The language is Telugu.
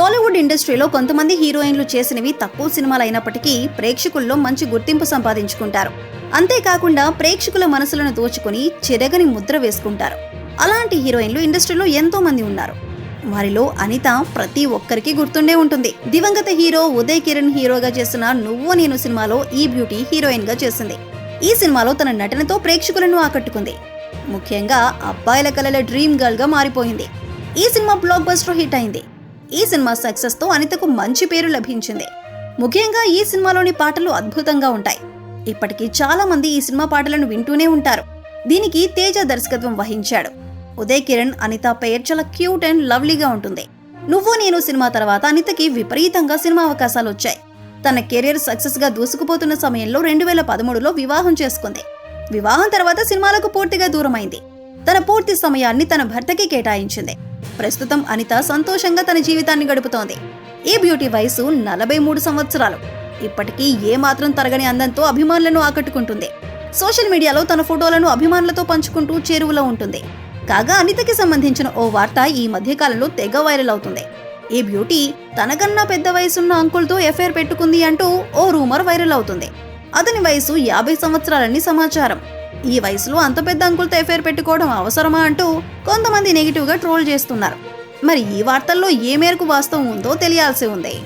టాలీవుడ్ ఇండస్ట్రీలో కొంతమంది హీరోయిన్లు చేసినవి తక్కువ సినిమాలు అయినప్పటికీ ప్రేక్షకుల్లో మంచి గుర్తింపు సంపాదించుకుంటారు. అంతేకాకుండా ప్రేక్షకుల మనసులను దోచుకొని చెరగని ముద్ర వేసుకుంటారు. అలాంటి హీరోయిన్లు ఇండస్ట్రీలో ఎంతో మంది ఉన్నారు. వారిలో అనిత ప్రతి ఒక్కరికి గుర్తుండే ఉంటుంది. దివంగత హీరో ఉదయ్ కిరణ్ హీరోగా చేసిన నువ్వు నేను సినిమాలో ఈ బ్యూటీ హీరోయిన్గా చేసింది. ఈ సినిమాలో తన నటనతో ప్రేక్షకులను ఆకట్టుకుంది. ముఖ్యంగా అబ్బాయిల కలల డ్రీమ్ గర్ల్గా మారిపోయింది. ఈ సినిమా బ్లాక్ బస్టర్ హిట్ అయింది. ఈ సినిమా సక్సెస్తో అనితకు మంచి పేరు లభించింది. ముఖ్యంగా ఈ సినిమాలోని పాటలు అద్భుతంగా ఉంటాయి. ఇప్పటికీ చాలా మంది ఈ సినిమా పాటలను వింటూనే ఉంటారు. దీనికి తేజ దర్శకత్వం వహించాడు. ఉదయ్ కిరణ్ అనిత పేర్ చాలా క్యూట్ అండ్ లవ్లీగా ఉంటుంది. నువ్వు నేను సినిమా తర్వాత అనితకి విపరీతంగా సినిమా అవకాశాలు వచ్చాయి. తన కెరీర్ సక్సెస్గా దూసుకుపోతున్న సమయంలో రెండు వేల పదమూడులో వివాహం చేసుకుంది. వివాహం తర్వాత సినిమాలకు పూర్తిగా దూరమైంది. తన పూర్తి సమయాన్ని తన భర్తకి కేటాయించింది. ప్రస్తుతం అనిత సంతోషంగా తన జీవితాన్ని గడుపుతోంది. ఈ బ్యూటీ వయసు నలభై మూడు సంవత్సరాలు. ఇప్పటికీ ఏ మాత్రం తరగని అందంతో అభిమానులను ఆకట్టుకుంటుంది. సోషల్ మీడియాలో తన ఫోటోలను అభిమానులతో పంచుకుంటూ చేరువలో ఉంటుంది. కాగా అనితకి సంబంధించిన ఓ వార్త ఈ మధ్యకాలంలో తెగ వైరల్ అవుతుంది. ఈ బ్యూటీ తనకన్నా పెద్ద వయసున్న అంకుల్తో ఎఫ్ఐఆర్ పెట్టుకుంది అంటూ ఓ రూమర్ వైరల్ అవుతుంది. అతని వయసు యాభై సంవత్సరాలని సమాచారం. ఈ వయసులో అంత పెద్ద అంకుల్తో ఎఫైర్ పెట్టుకోవడం అవసరమా అంటూ కొంతమంది నెగిటివ్గా ట్రోల్ చేస్తున్నారు. మరి ఈ వార్తల్లో ఏ మేరకు వాస్తవం ఉందో తెలియాల్సి ఉంది.